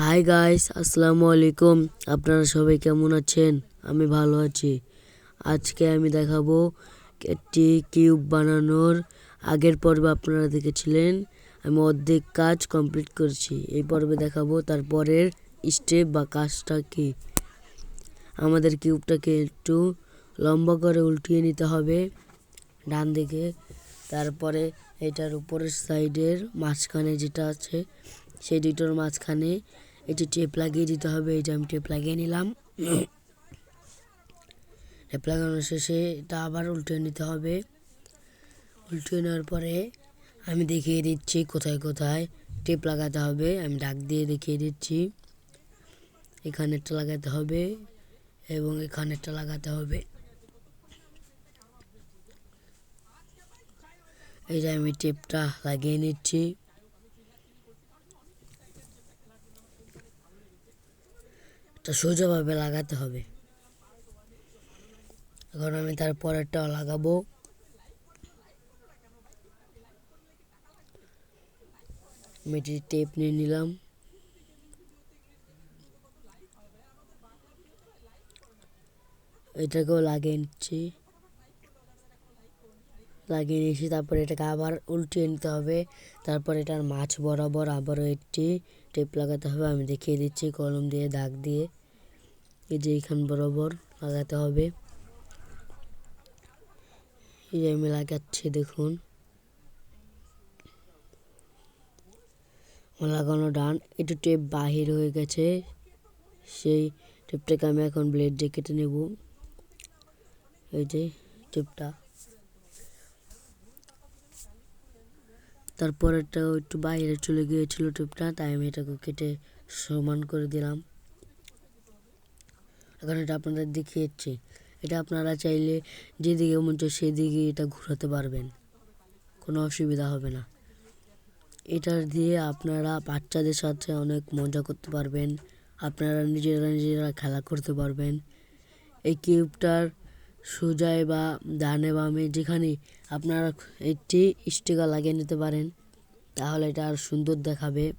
Hi guys আসসালামু আলাইকুম। আপনারা সবাই কেমন আছেন? আমি ভালো আছি। আজকে আমি দেখাবো একটি কিউব বানানোর আগের পর্বে আপনারা দেখেছিলেন। আমি অর্ধেক কাজ কমপ্লিট করেছি। এই পর্বে দেখাবো তারপরের স্টেপ বা কাজটা কি। আমাদের কিউবটাকে একটু লম্বা করে উল্টিয়ে নিতে হবে ডান দিকে। তারপরে এটার উপরের সাইডের মাঝখানে যেটা আছে, সেই দুটোর মাঝখানে এটি টেপ লাগিয়ে দিতে হবে যে আমি টেপ লাগিয়ে নিলাম। টেপ লাগানোর শেষে এটা আবার উল্টে নিতে হবে। উল্টে নেওয়ার পরে আমি দেখিয়ে দিচ্ছি কোথায় কোথায় টেপ লাগাতে হবে। আমি ডাক দিয়ে দেখিয়ে দিচ্ছি। এখানেরটা লাগাতে হবে এবং এখানেরটা লাগাতে হবে। এই যে আমি টেপটা লাগিয়ে নিচ্ছি। এটা সোজাভাবে লাগাতে হবে। এখন আমি তার পরেরটাও লাগাবো। এটি টেপ নিয়ে নিলাম। এটাকেও লাগিয়ে নিচ্ছি। লাগিয়ে নিয়েছি, তারপরে এটাকে আবার উল্টিয়ে নিতে হবে। তারপর এটার মাছ বরাবর আবারও একটি টেপ লাগাতে হবে। আমি দেখিয়ে দিচ্ছি, কলম দিয়ে, দাগ দিয়ে। এই যে এইখান বরাবর লাগাতে হবে। এই যে আমি লাগাচ্ছি, দেখুন। লাগানো ডান। একটু টেপ বাহির হয়ে গেছে। সেই টেপটাকে আমি এখন ব্লেড দিয়ে কেটে নেব। এই যে টেপটা। তারপরেরটাও একটু বাইরে চলে গিয়েছিল টিপটা, তাই আমি এটাকে কেটে সমান করে দিলাম। এখন এটা আপনাদের দেখিয়েছি। এটা আপনারা চাইলে যেদিকে মন চায় সেদিকে এটা ঘোরাতে পারবেন। কোনো অসুবিধা হবে না। এটা দিয়ে আপনারা বাচ্চাদের সাথে অনেক মজা করতে পারবেন। আপনারা নিজেরা নিজেরা খেলা করতে পারবেন। এই কিউবটার সোজায় বা ডানে বামে যেখানে আপনারা একটি স্টিকার লাগিয়ে নিতে পারেন, তাহলে এটা আর সুন্দর দেখাবে।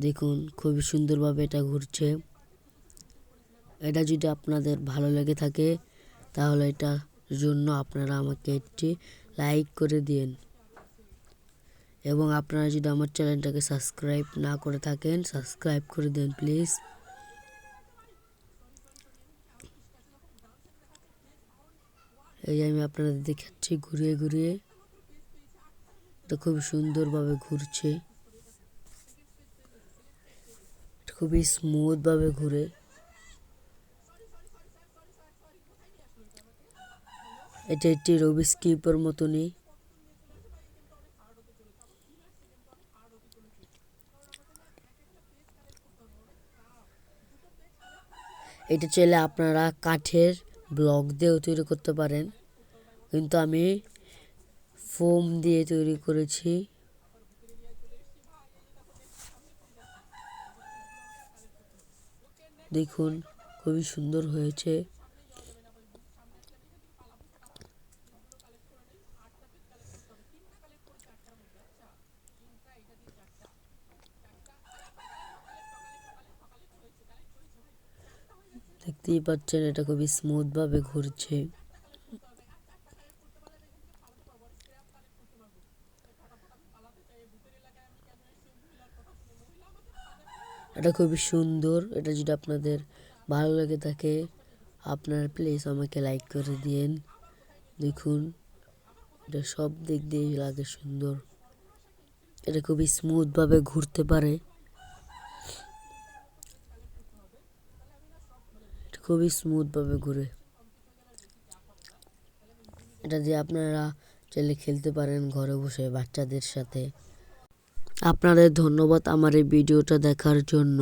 দেখুন, খুবই সুন্দরভাবে এটা ঘুরছে। এটা যদি আপনাদের ভালো লেগে থাকে, তাহলে এটার জন্য আপনারা আমাকে একটি লাইক করে দিন এবং আপনারা যদি আমার চ্যানেলটাকে সাবস্ক্রাইব না করে থাকেন, সাবস্ক্রাইব করে দেন, প্লিজ। এই আমি আপনাদের দেখাচ্ছি ঘুরিয়ে ঘুরিয়ে। তো খুব সুন্দরভাবে ঘুরছে। খুবই স্মুথভাবে ঘুরে। এটা একটি রবি স্কিপের মতনই। এটা চাইলে আপনারা কাঠের ব্লক দিয়েও তৈরি করতে পারেন। কিন্তু আমি ফোম দিয়ে তৈরি করেছি। দেখুন, খুবই সুন্দর হয়েছে। দেখতেই পাচ্ছেন এটা খুবই স্মুথ ভাবে ঘুরছে। এটা খুবই সুন্দর, এটা যদি আপনাদের ভালো লাগে থাকে, আপনার প্লিজ আমাকে লাইক করে দিন দেখুন, এটা সব দিক দিয়ে লাগে সুন্দর। এটা খুবই স্মুথভাবে ঘুরতে পারে। খুবই স্মুথভাবে ঘুরে। এটা দিয়ে আপনারা চাইলে খেলতে পারেন ঘরে বসে বাচ্চাদের সাথে। আপনাদের ধন্যবাদ আমার এই ভিডিওটা দেখার জন্য।